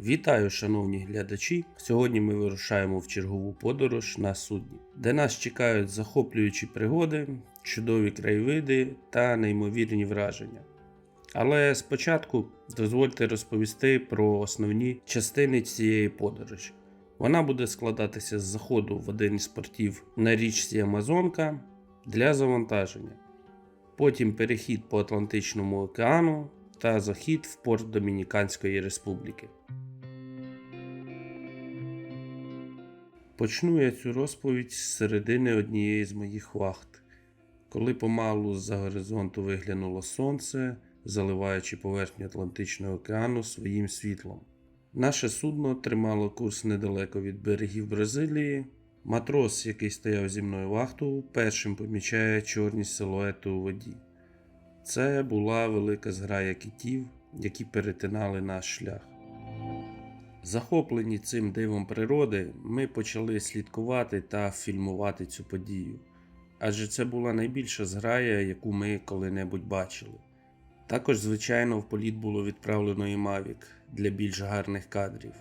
Вітаю, шановні глядачі! Сьогодні ми вирушаємо в чергову подорож на судні, де нас чекають захоплюючі пригоди, чудові краєвиди та неймовірні враження. Але спочатку дозвольте розповісти про основні частини цієї подорожі. Вона буде складатися з заходу в один із портів на річці Амазонка для завантаження, потім перехід по Атлантичному океану та захід в порт Домініканської Республіки. Почну я цю розповідь з середини однієї з моїх вахт, коли помалу з-за горизонту виглянуло сонце, заливаючи поверхню Атлантичного океану своїм світлом. Наше судно тримало курс недалеко від берегів Бразилії. Матрос, який стояв зі мною вахту, першим помічає чорні силуети у воді. Це була велика зграя китів, які перетинали наш шлях. Захоплені цим дивом природи, ми почали слідкувати та фільмувати цю подію, адже це була найбільша зграя, яку ми коли-небудь бачили. Також, звичайно, в політ було відправлено і Мавік для більш гарних кадрів.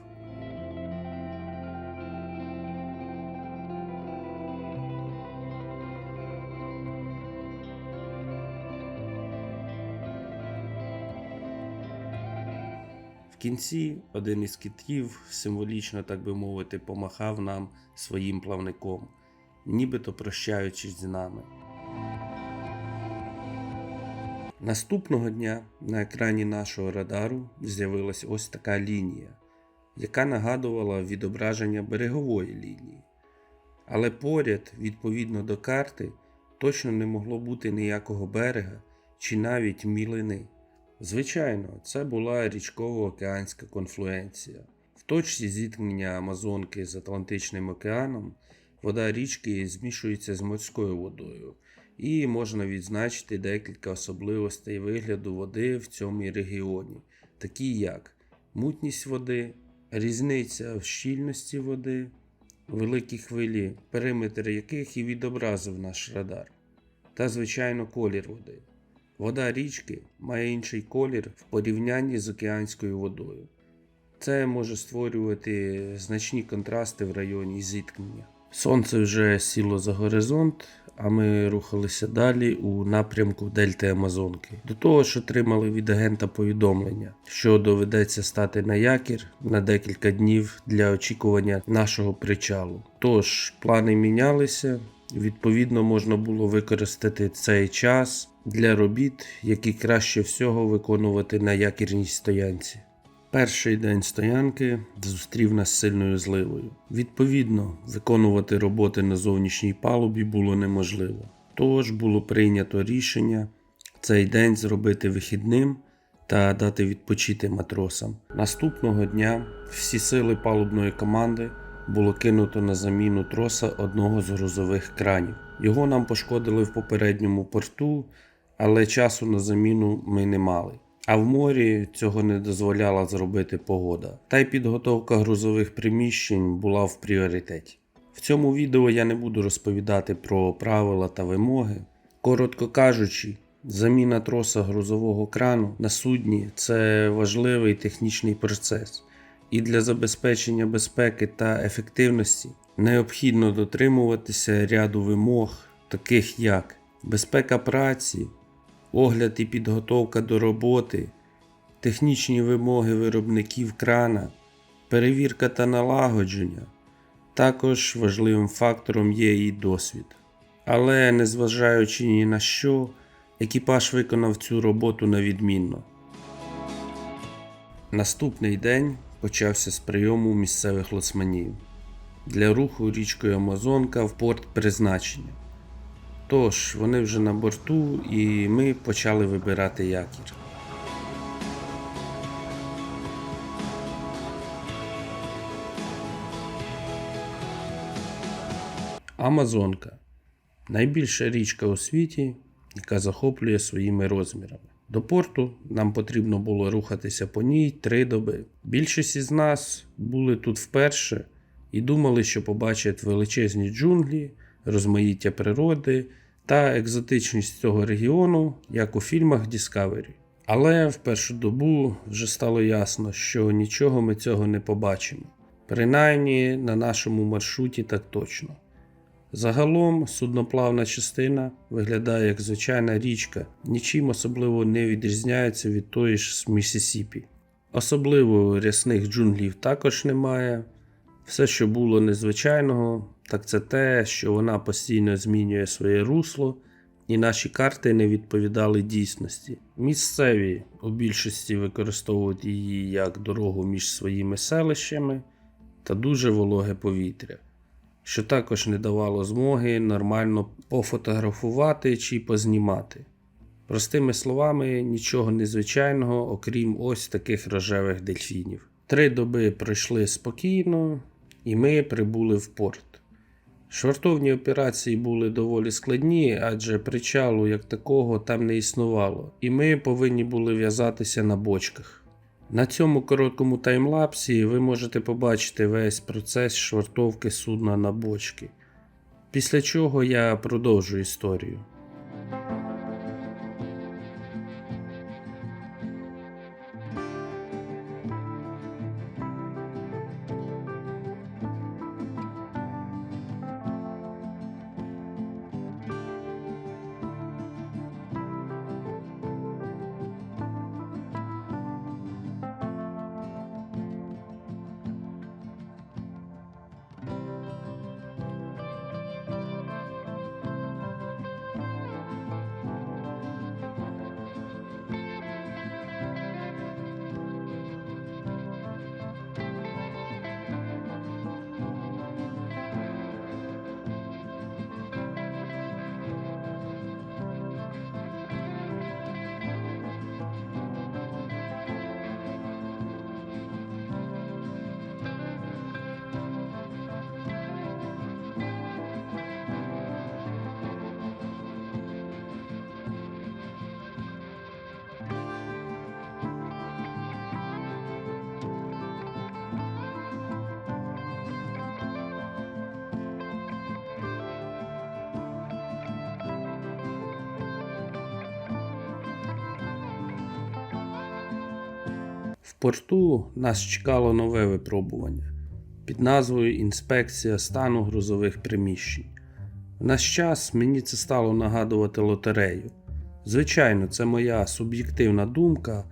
В кінці один із китів символічно, так би мовити, помахав нам своїм плавником, нібито прощаючись з нами. Наступного дня на екрані нашого радару з'явилась ось така лінія, яка нагадувала відображення берегової лінії. Але поряд, відповідно до карти, точно не могло бути ніякого берега чи навіть мілини. Звичайно, це була річково-океанська конфлюенція. В точці зіткнення Амазонки з Атлантичним океаном вода річки змішується з морською водою, і можна відзначити декілька особливостей вигляду води в цьому регіоні, такі як мутність води, різниця в щільності води, великі хвилі, периметр яких і відобразив наш радар, та, звичайно, колір води. Вода річки має інший колір в порівнянні з океанською водою. Це може створювати значні контрасти в районі зіткнення. Сонце вже сіло за горизонт, а ми рухалися далі у напрямку Дельти Амазонки. До того ж отримали від агента повідомлення, що доведеться стати на якір на декілька днів для очікування нашого причалу. Тож плани мінялися, відповідно, можна було використати цей час для робіт, які краще всього виконувати на якірній стоянці. Перший день стоянки зустрів нас сильною зливою. Відповідно, виконувати роботи на зовнішній палубі було неможливо. Тож було прийнято рішення цей день зробити вихідним та дати відпочити матросам. Наступного дня всі сили палубної команди було кинуто на заміну троса одного з грузових кранів. Його нам пошкодили в попередньому порту, але часу на заміну ми не мали. А в морі цього не дозволяла зробити погода. Та й підготовка грузових приміщень була в пріоритеті. В цьому відео я не буду розповідати про правила та вимоги. Коротко кажучи, заміна троса грузового крану на судні це важливий технічний процес, і для забезпечення безпеки та ефективності необхідно дотримуватися ряду вимог, таких як безпека праці, огляд і підготовка до роботи, технічні вимоги виробників крана, перевірка та налагодження. Також важливим фактором є і досвід. Але незважаючи ні на що, екіпаж виконав цю роботу на відмінно. Наступний день почався з прийому місцевих лоцманів для руху річкою Амазонка в порт призначення. Тож, вони вже на борту, і ми почали вибирати якір. Амазонка найбільша річка у світі, яка захоплює своїми розмірами. До порту нам потрібно було рухатися по ній три доби. Більшість із нас були тут вперше і думали, що побачать величезні джунглі, розмаїття природи та екзотичність цього регіону, як у фільмах Discovery. Але в першу добу вже стало ясно, що нічого ми цього не побачимо. Принаймні на нашому маршруті так точно. Загалом судноплавна частина виглядає як звичайна річка, нічим особливо не відрізняється від тої ж Місісіпі. Особливо рясних джунглів також немає. Все, що було незвичайного, так це те, що вона постійно змінює своє русло, і наші карти не відповідали дійсності. Місцеві у більшості використовують її як дорогу між своїми селищами та дуже вологе повітря, що також не давало змоги нормально пофотографувати чи познімати. Простими словами, нічого незвичайного, окрім ось таких рожевих дельфінів. Три доби пройшли спокійно, і ми прибули в порт. Швартовні операції були доволі складні, адже причалу як такого там не існувало, і ми повинні були в'язатися на бочках. На цьому короткому таймлапсі ви можете побачити весь процес швартовки судна на бочки. Після чого я продовжу історію. В порту нас чекало нове випробування під назвою Інспекція стану грузових приміщень. В наш час мені це стало нагадувати лотерею. Звичайно, це моя суб'єктивна думка,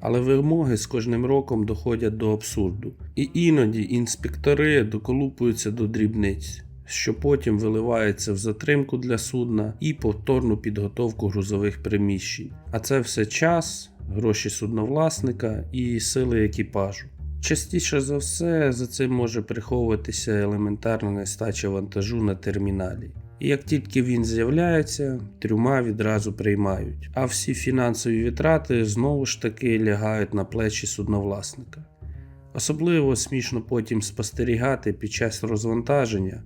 але вимоги з кожним роком доходять до абсурду. І іноді інспектори доколупуються до дрібниць, що потім виливається в затримку для судна і повторну підготовку грузових приміщень. А це все час, гроші судновласника і сили екіпажу. Частіше за все за цим може приховуватися елементарна нестача вантажу на терміналі. І як тільки він з'являється, трюма відразу приймають, а всі фінансові витрати знову ж таки лягають на плечі судновласника. Особливо смішно потім спостерігати під час розвантаження,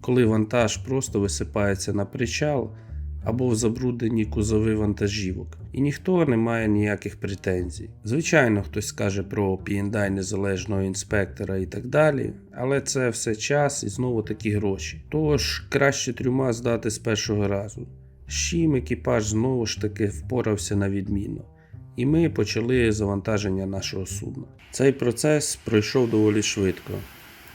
коли вантаж просто висипається на причал або в забруднені кузови вантажівок, і ніхто не має ніяких претензій. Звичайно, хтось скаже про P&I незалежного інспектора і так далі, але це все час і знову такі гроші. Тож краще трюма здати з першого разу. З чим екіпаж знову ж таки впорався на відмінно. І ми почали завантаження нашого судна. Цей процес пройшов доволі швидко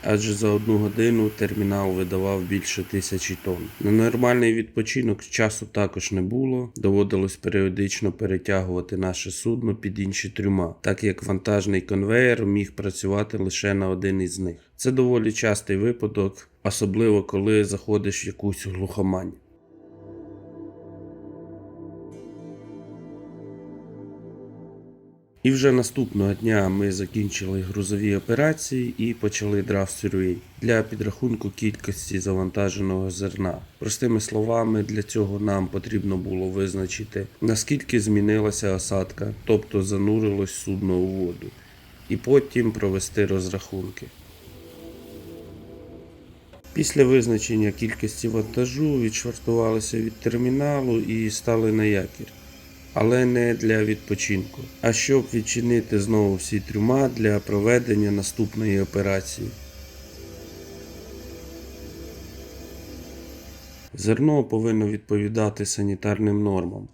адже за одну годину термінал видавав більше тисячі тонн. На нормальний відпочинок часу також не було, доводилось періодично перетягувати наше судно під інші трюма, так як вантажний конвеєр міг працювати лише на один із них. Це доволі частий випадок, особливо коли заходиш в якусь глухомань. І вже наступного дня ми закінчили грузові операції і почали драфт-сюрвей для підрахунку кількості завантаженого зерна. Простими словами, для цього нам потрібно було визначити, наскільки змінилася осадка, тобто занурилось судно у воду, і потім провести розрахунки. Після визначення кількості вантажу відшвартувалися від терміналу і стали на якір але не для відпочинку, а щоб відчинити знову всі трюма для проведення наступної операції. Зерно повинно відповідати санітарним нормам.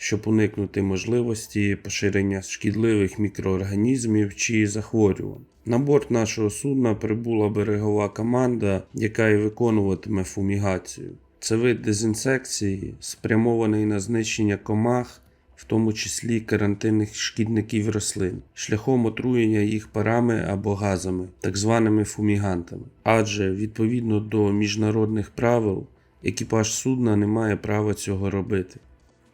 щоб уникнути можливості поширення шкідливих мікроорганізмів чи захворювань. На борт нашого судна прибула берегова команда, яка і виконуватиме фумігацію. Це вид дезінсекції, спрямований на знищення комах, в тому числі карантинних шкідників рослин, шляхом отруєння їх парами або газами, так званими фумігантами. Адже відповідно до міжнародних правил, екіпаж судна не має права цього робити.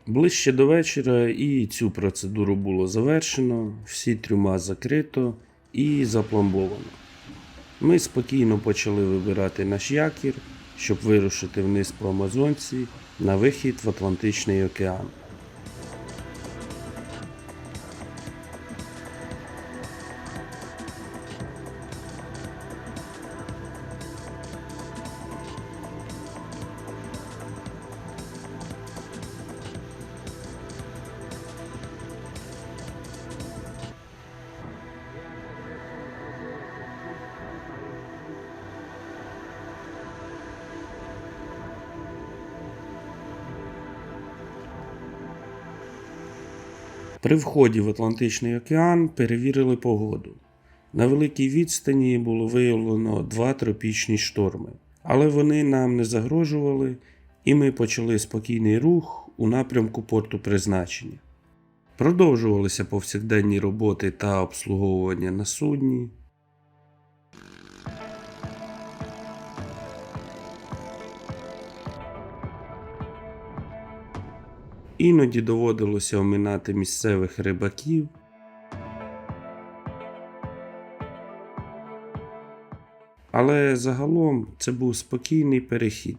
Ближче до вечора і цю процедуру було завершено, всі трюма закрито і запломбовано. Ми спокійно почали вибирати наш якір, щоб вирушити вниз по Амазонці на вихід в Атлантичний океан. При вході в Атлантичний океан перевірили погоду. На великій відстані було виявлено два тропічні шторми, але вони нам не загрожували, і ми почали спокійний рух у напрямку порту призначення. Продовжувалися повсякденні роботи та обслуговування на судні. Іноді доводилося оминати місцевих рибаків. Але загалом це був спокійний перехід,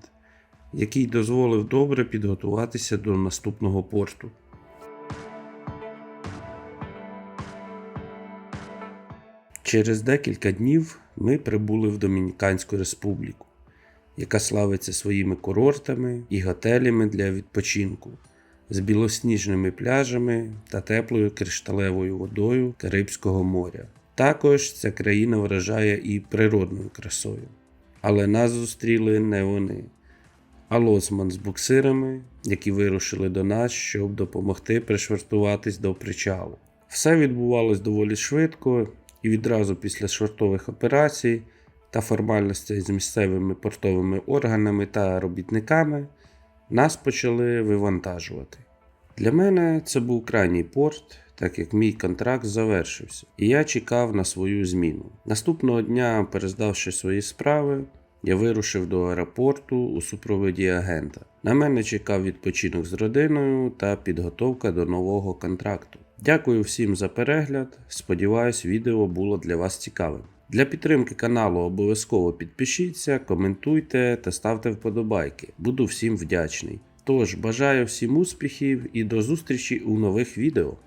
який дозволив добре підготуватися до наступного порту. Через декілька днів ми прибули в Домініканську республіку, яка славиться своїми курортами і готелями для відпочинку з білосніжними пляжами та теплою кришталевою водою Карибського моря. Також ця країна вражає і природною красою. Але нас зустріли не вони, а лоцман з буксирами, які вирушили до нас, щоб допомогти пришвартуватись до причалу. Все відбувалось доволі швидко, і відразу після швартових операцій та формальностей з місцевими портовими органами та робітниками нас почали вивантажувати. Для мене це був крайній порт, так як мій контракт завершився, і я чекав на свою зміну. Наступного дня, перездавши свої справи, я вирушив до аеропорту у супроводі агента. На мене чекав відпочинок з родиною та підготовка до нового контракту. Дякую всім за перегляд. Сподіваюсь, відео було для вас цікавим. Для підтримки каналу обов'язково підпишіться, коментуйте та ставте вподобайки. Буду всім вдячний. Тож бажаю всім успіхів і до зустрічі у нових відео.